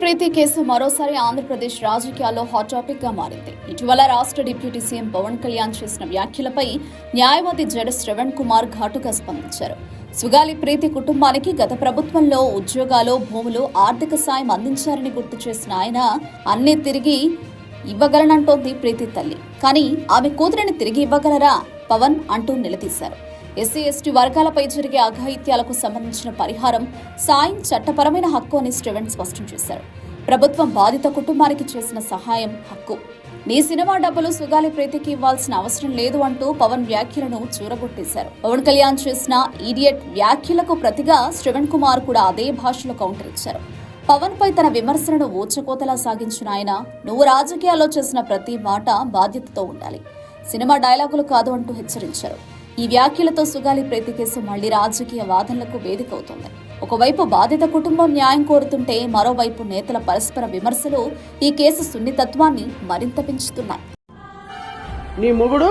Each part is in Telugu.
ప్రీతి కేసు మరోసారి ఆంధ్రప్రదేశ్ రాజకీయాల్లో హాట్ టాపిక్గా మారింది. ఇటీవల రాష్ట్ర డిప్యూటీ సీఎం పవన్ కళ్యాణ్ చేసిన వ్యాఖ్యలపై న్యాయవాది జడ శ్రవణ్ కుమార్ ఘాటుగా స్పందించారు. సుగాలి ప్రీతి కుటుంబానికి గత ప్రభుత్వంలో ఉద్యోగాలు భూములు ఆర్థిక సాయం అందించారని గుర్తు చేసిన ఆయన అన్ని తిరిగి ఇవ్వగలనంటోంది ప్రీతి తల్లి. కానీ ఆమె కూతురిని తిరిగి ఇవ్వగలరా? పవన్ అంటూ నిలదీశారు. ఎస్సీ ఎస్టీ వర్గాలపై జరిగే అఘాయిత్యాలకు సంబంధించిన పరిహారం సాయం చట్టపరమైన హక్కు అని స్టెవెన్ స్పష్టం చేశారు. ప్రభుత్వం బాధిత కుటుంబానికి చేసిన సహాయం హక్కు. నీ సినిమా డబ్బులు సుగాలి ప్రీతికి ఇవ్వాల్సిన అవసరం లేదు అంటూ పవన్ వ్యాఖ్యలను చూరగొట్టేశారు. పవన్ కళ్యాణ్ చేసిన ఈడియట్ వ్యాఖ్యలకు ప్రతిగా శ్రవణ్ కుమార్ కూడా అదే భాషలో కౌంటర్ ఇచ్చారు. పవన్ పై తన విమర్శలను ఊచకోతలా సాగించిన ఆయన నువ్వు రాజకీయాల్లో చేసిన ప్రతి మాట బాధ్యతతో ఉండాలి. సినిమా డైలాగులు కాదు అంటూ హెచ్చరించారు. ఈ వ్యాఖ్యలతో సుగాలి ప్రీతి కేసు మళ్ళీ రాజకీయ వాదనలకు వేదిక అవుతుంది ఒకవైపు బాధిత కుటుంబం న్యాయం కోరుతుంటే మరోవైపు నేతల పరస్పర విమర్శలు ఈ కేసు సున్నితత్వాన్ని మరింత పెంచుతున్నాయి. నీ మొగుడు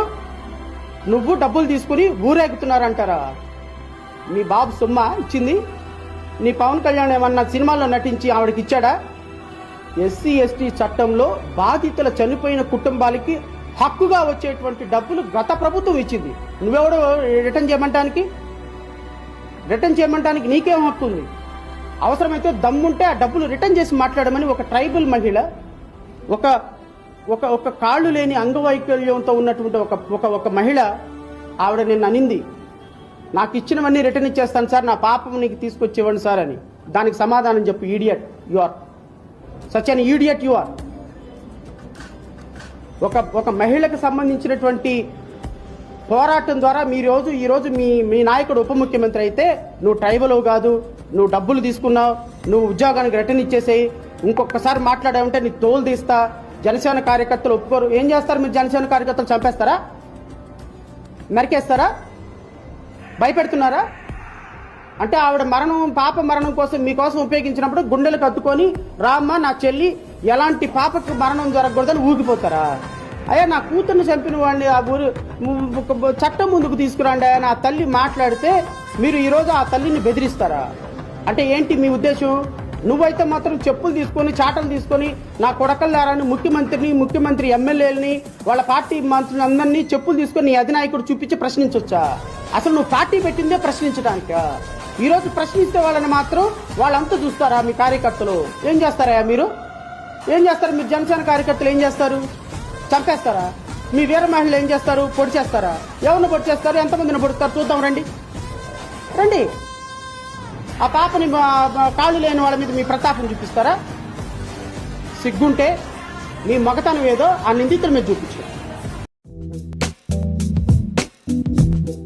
నువ్వు డబ్బులు తీసుకుని ఊరేగుతున్నారంటారా? మీ బాబు సుమ్మ ఇచ్చింది. నీ పవన్ కళ్యాణ్ ఏమన్నా సినిమాలో నటించి ఆవిడకి ఇచ్చాడా ఎస్సీ ఎస్టీ చట్టంలో బాధితుల చనిపోయిన కుటుంబాలకి హక్కుగా వచ్చేటువంటి డబ్బులు గత ప్రభుత్వం ఇచ్చింది. నువ్వెవడు రిటర్న్ చేయమంటానికి? రిటర్న్ చేయమంటానికి నీకేం హక్కు ఉంది? అవసరమైతే దమ్ముంటే ఆ డబ్బులు రిటర్న్ చేసి మాట్లాడమని ఒక ట్రైబల్ మహిళ ఒక ఒక ఒక కాళ్ళు లేని అంగవైకల్యంతో ఉన్నటువంటి ఒక ఒక ఒక మహిళ ఆవిడ నిన్ను అనింది నాకు ఇచ్చినవన్నీ రిటర్న్ ఇచ్చేస్తాను సార్ నా పాపం నీకు తీసుకొచ్చి ఇవ్వండి సార్ అని. దానికి సమాధానం చెప్పు idiot you are. Such an idiot you are. ఒక ఒక మహిళకు సంబంధించినటువంటి పోరాటం ద్వారా మీ రోజు మీ మీ నాయకుడు ఉప ముఖ్యమంత్రి అయితే నువ్వు ట్రైబల్ కాదు నువ్వు డబ్బులు తీసుకున్నావు నువ్వు ఉద్యోగానికి రిటర్న్ ఇచ్చేసేయి ఇంకొకసారి మాట్లాడావంటే నీ తోలు తీస్తా జనసేన కార్యకర్తలు ఒప్పుకోరు. ఏం చేస్తారు మీరు జనసేన కార్యకర్తలు? చంపేస్తారా? నరికేస్తారా? భయపెడుతున్నారా? అంటే ఆవిడ మరణం పాప మరణం కోసం మీకోసం ఉపయోగించినప్పుడు గుండెలు కత్తుకొని రామ్మ నా చెల్లి ఎలాంటి పాపకు మరణం జరగకూడదని ఊగిపోతారా? అయ్యా నా కూతుర్ని చంపిన వాడిని ఆ ఊరు చట్టం ముందుకు తీసుకురండి అయ్యా నా తల్లి మాట్లాడితే మీరు ఈరోజు ఆ తల్లిని బెదిరిస్తారా? అంటే ఏంటి మీ ఉద్దేశం? నువ్వైతే మాత్రం చెప్పులు తీసుకొని చాటలు తీసుకొని నా కొడకల్లారని ముఖ్యమంత్రిని ముఖ్యమంత్రి ఎమ్మెల్యేలని వాళ్ళ పార్టీ మంత్రులు అందరినీ చెప్పులు తీసుకొని నీ అధినాయకుడు చూపించి ప్రశ్నించొచ్చా? అసలు నువ్వు పార్టీ పెట్టిందే ప్రశ్నించడానికా? ఈరోజు ప్రశ్నించే ప్రశ్నిస్తే వాళ్ళని మాత్రం వాళ్ళంతా చూస్తారా మీ కార్యకర్తలు? ఏం చేస్తారా మీరు? ఏం చేస్తారు? మీరు జనసేన కార్యకర్తలు ఏం చేస్తారు? చంపేస్తారా? మీ వీర మహిళలు ఏం చేస్తారు? పొడి చేస్తారా? ఎవరిని పొడి చేస్తారు? ఎంతమందిని పొడుస్తారు చూద్దాం రండి. రండి. ఆ పాపని కాళ్ళు లేని వాళ్ళ మీద మీ ప్రతాపం చూపిస్తారా? సిగ్గుంటే మీ మగతనం ఏదో ఆ నిందితుల మీద చూపించు.